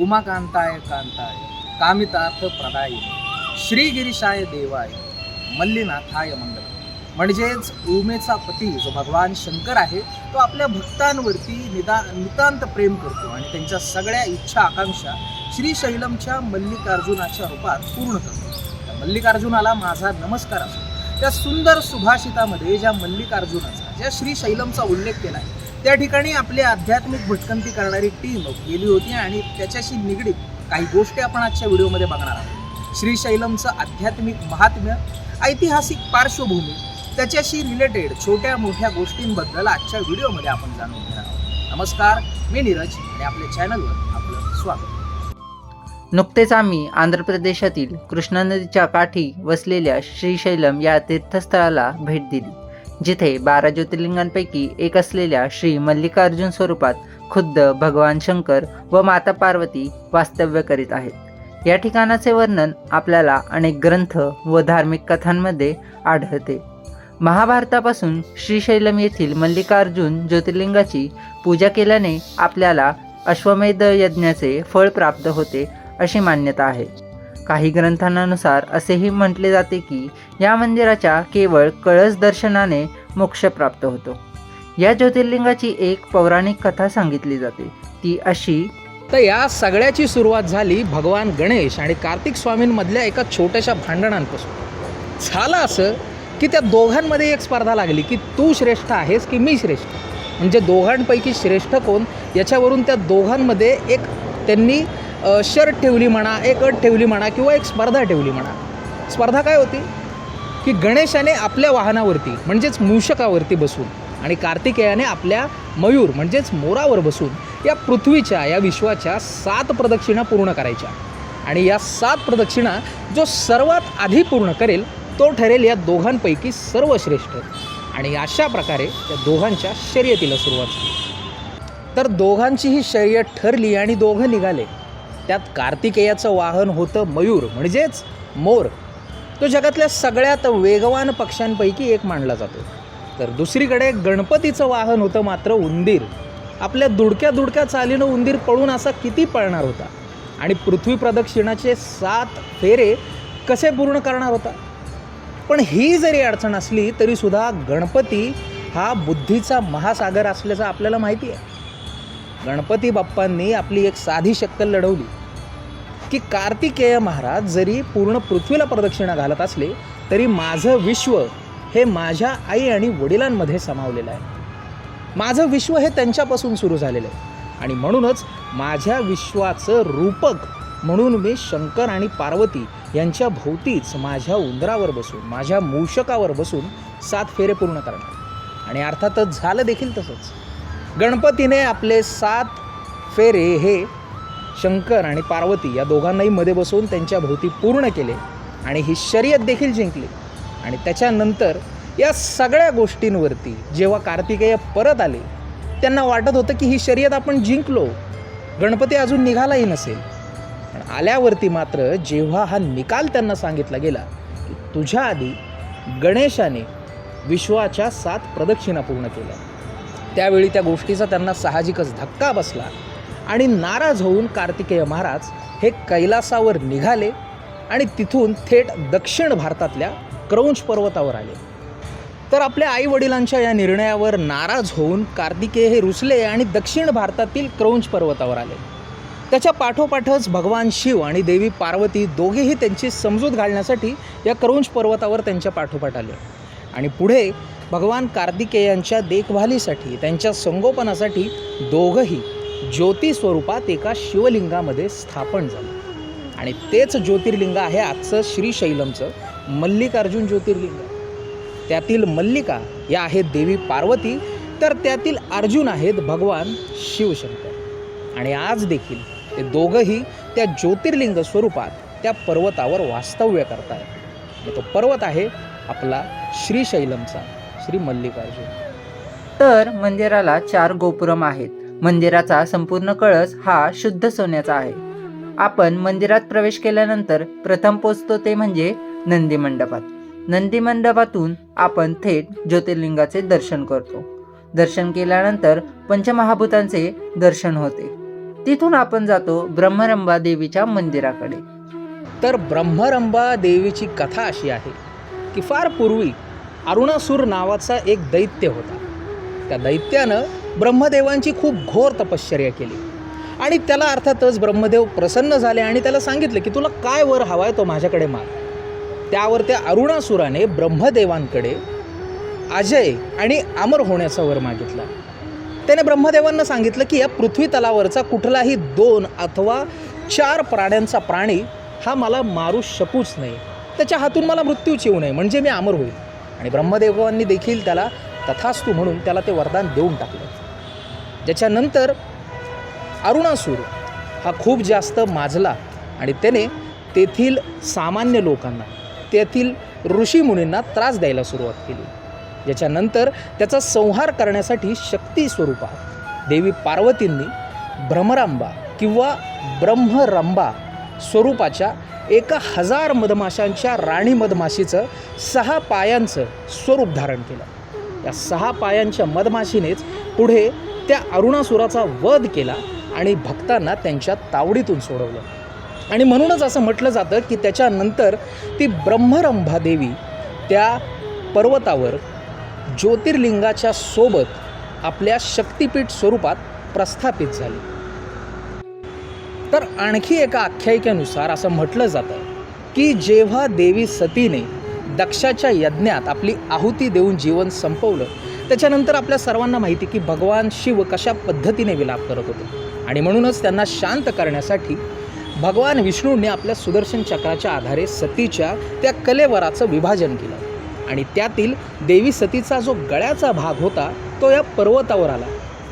उमाकांताय कांताय कामितार्थ प्रदाय श्रीगिरीशाय देवाय मल्लीनाथाय मंगल म्हणजेच उमेचा पती जो भगवान शंकर आहे तो आपल्या भक्तांवरती निदा नितांत प्रेम करतो आणि त्यांच्या सगळ्या इच्छा आकांक्षा श्रीशैलमच्या मल्लिकार्जुनाच्या रूपात पूर्ण करतो. त्या मल्लिकार्जुनाला माझा नमस्कार असतो. त्या सुंदर सुभाषितामध्ये ज्या मल्लिकार्जुनाचा ज्या श्रीशैलमचा उल्लेख केला आहे त्या ठिकाणी आपली आध्यात्मिक भटकंती करणारी टीम गेली होती आणि त्याच्याशी निगडीत काही गोष्टी आपण आजच्या व्हिडिओमध्ये बघणार आहोत. श्रीशैलमचं आध्यात्मिक महात्म्य ऐतिहासिक पार्श्वभूमी त्याच्याशी रिलेटेड छोट्या मोठ्या गोष्टींबद्दल आजच्या व्हिडिओमध्ये आपण जाणून घेणार आहोत. नमस्कार मी नीरज आणि आपल्या चॅनलवर आपलं स्वागत. नुकतेच आम्ही आंध्र प्रदेशातील कृष्णा नदीच्या काठी वसलेल्या श्रीशैलम या तीर्थस्थळाला भेट दिली. जिथे बारा ज्योतिर्लिंगांपैकी एक असलेल्या श्री मल्लिकार्जुन स्वरूपात खुद्द भगवान शंकर व माता पार्वती वास्तव्य करीत आहेत. या ठिकाणाचे वर्णन आपल्याला अनेक ग्रंथ व धार्मिक कथांमध्ये आढळते. महाभारतापासून श्रीशैलम येथील मल्लिकार्जुन ज्योतिर्लिंगाची पूजा केल्याने आपल्याला अश्वमेध यज्ञाचे फळ प्राप्त होते अशी मान्यता आहे. काही ग्रंथांनुसार असेही म्हटले जाते की या मंदिराच्या केवळ कळस दर्शनाने मोक्ष प्राप्त होतो. या ज्योतिर्लिंगाची एक पौराणिक कथा सांगितली जाते. ती अशी तर या सगळ्याची सुरुवात झाली भगवान गणेश आणि कार्तिक स्वामींमधल्या एका छोट्याशा भांडणांपासून. झालं असं की त्या दोघांमध्ये एक स्पर्धा लागली की तू श्रेष्ठ आहेस की मी श्रेष्ठ? म्हणजे दोघांपैकी श्रेष्ठ कोण? याच्यावरून त्या दोघांमध्ये एक त्यांनी शर्ट ठेवली म्हणा एक अट ठेवली म्हणा किंवा एक स्पर्धा ठेवली म्हणा. स्पर्धा काय होती? की गणेशाने आपल्या वाहनावरती म्हणजेच मूषकावरती बसून आणि कार्तिकेयाने आपल्या मयूर म्हणजेच मोरावर बसून या पृथ्वीच्या या विश्वाच्या सात प्रदक्षिणा पूर्ण करायच्या. आणि या सात प्रदक्षिणा जो सर्वात आधी पूर्ण करेल तो ठरेल या दोघांपैकी सर्वश्रेष्ठ. आणि अशा प्रकारे त्या दोघांच्या शर्यतीला सुरुवात झाली. तर दोघांची ही शर्यत ठरली आणि दोघं निघाले. त्यात कार्तिकेयाचं वाहन होतं मयूर म्हणजेच मोर. तो जगातल्या सगळ्यात वेगवान पक्ष्यांपैकी एक मानला जातो. तर दुसरीकडे गणपतीचं वाहन होतं मात्र उंदीर. आपल्या दुडक्या दुडक्या चालीनं उंदीर पळून असा किती पळणार होता? आणि पृथ्वी प्रदक्षिणाचे सात फेरे कसे पूर्ण करणार होता? पण ही जरी अडचण असली तरीसुद्धा गणपती हा बुद्धीचा महासागर असल्याचं आपल्याला माहिती आहे. गणपती बाप्पांनी आपली एक साधी शक्कल लढवली. की कार्तिकेय महाराज जरी पूर्ण पृथ्वीला प्रदक्षिणा घालत असले तरी माझं विश्व हे माझ्या आई आणि वडिलांमध्ये सामावलेलं आहे. माझं विश्व हे त्यांच्यापासून सुरू झालेलं आहे. आणि म्हणूनच माझ्या विश्वाचं रूपक म्हणून मी शंकर आणि पार्वती यांच्या भोवतीच माझ्या उंदरावर बसून माझ्या मूषकावर बसून सात फेरे पूर्ण करणार. आणि अर्थातच झालं देखील तसंच. गणपतीने आपले सात फेरे हे शंकर आणि पार्वती या दोघांनाही मध्ये बसवून त्यांच्या भोवती पूर्ण केले आणि ही शर्यत देखील जिंकली. आणि त्याच्यानंतर या सगळ्या गोष्टींवरती जेव्हा कार्तिकेय परत आले त्यांना वाटत होतं की ही शर्यत आपण जिंकलो. गणपती अजून निघालाही नसेल. पण आल्यावरती मात्र जेव्हा हा निकाल त्यांना सांगितला गेला की तुझ्या आधी गणेशाने विश्वाच्या सात प्रदक्षिणा पूर्ण केल्या. त्यावेळी त्या गोष्टीचा त्यांना साहजिकच धक्का बसला. आणि नाराज होऊन कार्तिकेय महाराज हे कैलासावर निघाले आणि तिथून थेट दक्षिण भारतातल्या क्रौंच पर्वतावर आले. तर आपल्या आई वडिलांच्या या निर्णयावर नाराज होऊन कार्तिकेय हे रुसले आणि दक्षिण भारतातील क्रौंच पर्वतावर आले. त्याच्या पाठोपाठच भगवान शिव आणि देवी पार्वती दोघेही त्यांची समजूत घालण्यासाठी या क्रौंच पर्वतावर त्यांच्या पाठोपाठ आले. आणि पुढे भगवान कार्तिकेयांच्या देखभालीसाठी त्यांच्या संगोपनासाठी दोघंही ज्योती स्वरूपात एका शिवलिंगामध्ये स्थापन झालं. आणि तेच ज्योतिर्लिंग आहे आजचं श्रीशैलमचं मल्लिकार्जुन ज्योतिर्लिंग. त्यातील मल्लिका या आहेत देवी पार्वती तर त्यातील अर्जुन आहेत भगवान शिवशंकर. आणि आज देखील ते दोघंही त्या ज्योतिर्लिंग स्वरूपात त्या पर्वतावर वास्तव्य करतायत. आणि तो पर्वत आहे आपला श्रीशैलमचा श्री मल्लिकार्जुन. तर मंदिराला चार गोपुरम आहेत. मंदिराचा संपूर्ण कळस हा शुद्ध सोन्याचा आहे. आपण मंदिरात प्रवेश केल्यानंतर प्रथम पोचतो ते म्हणजे नंदी मंडपात. नंदी मंडपातून आपण थेट ज्योतिर्लिंगाचे दर्शन करतो. दर्शन केल्यानंतर पंचमहाभूतांचे दर्शन होते. तिथून आपण जातो ब्रह्मरंबा देवीच्या मंदिराकडे. तर ब्रह्मरंबा देवीची कथा अशी आहे की फार पूर्वी अरुणासूर नावाचा एक दैत्य होता. त्या दैत्यानं ब्रह्मदेवांची खूप घोर तपश्चर्या केली. आणि त्याला अर्थातच ब्रह्मदेव प्रसन्न झाले आणि त्याला सांगितलं की तुला काय वर हवा आहे तो माझ्याकडे माग त्यावर त्या अरुणासुराने ब्रह्मदेवांकडे अजय आणि अमर होण्याचा वर मागितला. त्याने ब्रह्मदेवांना सांगितलं की या पृथ्वी तलावरचा कुठलाही दोन अथवा चार प्राण्यांचा प्राणी हा मला मारू शकूच नाही. त्याच्या हातून मला मृत्यूच येऊ नये म्हणजे मी अमर होईल. आणि ब्रह्मदेवांनी देखील त्याला तथास्तू म्हणून त्याला ते वरदान देऊन टाकलं. ज्याच्यानंतर अरुणासूर हा खूप जास्त माजला आणि त्याने तेथील सामान्य लोकांना तेथील ऋषीमुनींना त्रास द्यायला सुरुवात केली. ज्याच्यानंतर त्याचा संहार करण्यासाठी शक्ती स्वरूपात देवी पार्वतींनी भ्रमरांबा किंवा ब्रह्मरंबा स्वरूपाच्या एका हजार मधमाशांच्या राणी मधमाशीचं सहा पायांचं स्वरूप धारण केलं. या सहा पायांच्या मधमाशीनेच पुढे त्या अरुणासुराचा वध केला आणि भक्तांना त्यांच्या तावडीतून सोडवलं. आणि म्हणूनच असं म्हटलं जातं की त्याच्यानंतर ती ब्रह्मरंभा देवी त्या पर्वतावर ज्योतिर्लिंगाच्या सोबत आपल्या शक्तिपीठ स्वरूपात प्रस्थापित झाली. तर आणखी एका आख्यायिकेनुसार असं म्हटलं जातं की जेव्हा देवी सतीने दक्षाच्या यज्ञात आपली आहुती देऊन जीवन संपवलं त्याच्यानंतर आपल्या सर्वांना माहिती की भगवान शिव कशा पद्धतीने विलाप करत होते. आणि म्हणूनच त्यांना शांत करण्यासाठी भगवान विष्णूंनी आपल्या सुदर्शन चक्राच्या आधारे सतीच्या त्या कलेवराचं विभाजन केलं. आणि त्यातील देवी सतीचा जो गळ्याचा भाग होता तो या पर्वतावर आला.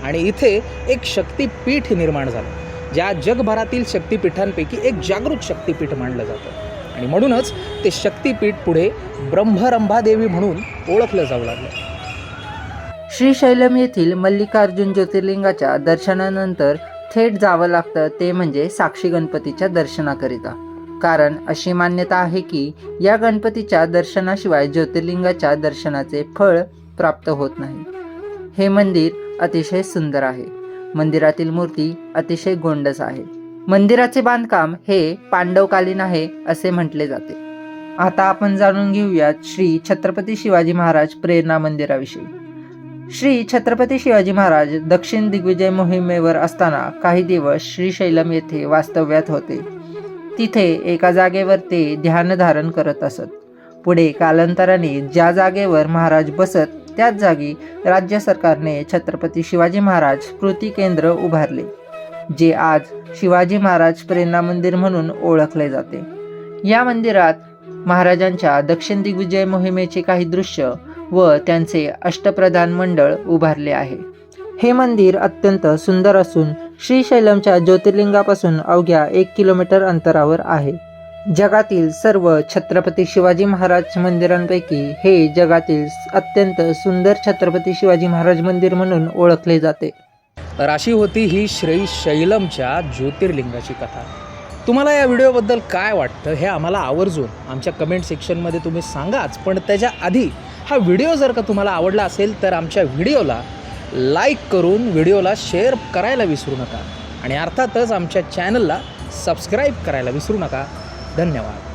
आणि इथे एक शक्तीपीठ निर्माण झालं ज्या जगभरातील शक्तिपीठांपैकी एक जागृत शक्तिपीठ मानलं जातं. आणि म्हणूनच ते शक्तिपीठ पुढे ब्रह्मरंभादेवी म्हणून ओळखलं जाऊ लागलं. श्रीशैलम येथील मल्लिकार्जुन ज्योतिर्लिंगाच्या दर्शनानंतर थेट जावं लागतं ते म्हणजे साक्षी गणपतीच्या दर्शनाकरिता. कारण अशी मान्यता आहे की या गणपतीच्या दर्शनाशिवाय ज्योतिर्लिंगाच्या दर्शनाचे फळ प्राप्त होत नाही. हे मंदिर अतिशय सुंदर आहे. मंदिरातील मूर्ती अतिशय गोंडस आहे. मंदिराचे बांधकाम हे पांडवकालीन आहे असे म्हटले जाते. आता आपण जाणून घेऊयात श्री छत्रपती शिवाजी महाराज प्रेरणा मंदिराविषयी. श्री छत्रपती शिवाजी महाराज दक्षिण दिग्विजय मोहिमेवर असताना काही दिवस श्रीशैलम येथे वास्तव्यात होते. तिथे एका जागेवर ते ध्यान धारण करत असत. पुढे कालांतराने ज्या जागेवर महाराज बसत त्याच जागी राज्य सरकारने छत्रपती शिवाजी महाराज कृती केंद्र उभारले जे आज शिवाजी महाराज प्रेरणा मंदिर म्हणून ओळखले जाते. या मंदिरात महाराजांच्या दक्षिण दिग्विजय मोहिमेचे काही दृश्य व त्यांचे अष्टप्रधान मंडळ उभारले आहे. हे मंदिर अत्यंत सुंदर असून श्रीशैलमच्या ज्योतिर्लिंगापासून अवघ्या एक किलोमीटर अंतरावर आहे. जगातील सर्व छत्रपती शिवाजी महाराज मंदिरांपैकी हे जगातील अत्यंत सुंदर छत्रपती शिवाजी महाराज मंदिर म्हणून ओळखले जाते. तर अशी होती ही श्री शैलमच्या ज्योतिर्लिंगाची कथा. तुम्हाला या व्हिडिओबद्दल काय वाटतं हे आम्हाला आवर्जून आमच्या कमेंट सेक्शनमध्ये तुम्ही सांगाच. पण त्याच्या आधी हा व्हिडिओ जर का तुम्हाला आवडला असेल तर आमच्या व्हिडिओला लाईक करून व्हिडिओला शेअर करायला विसरू नका. आणि अर्थातच आमच्या चॅनलला सबस्क्राईब करायला विसरू नका. धन्यवाद.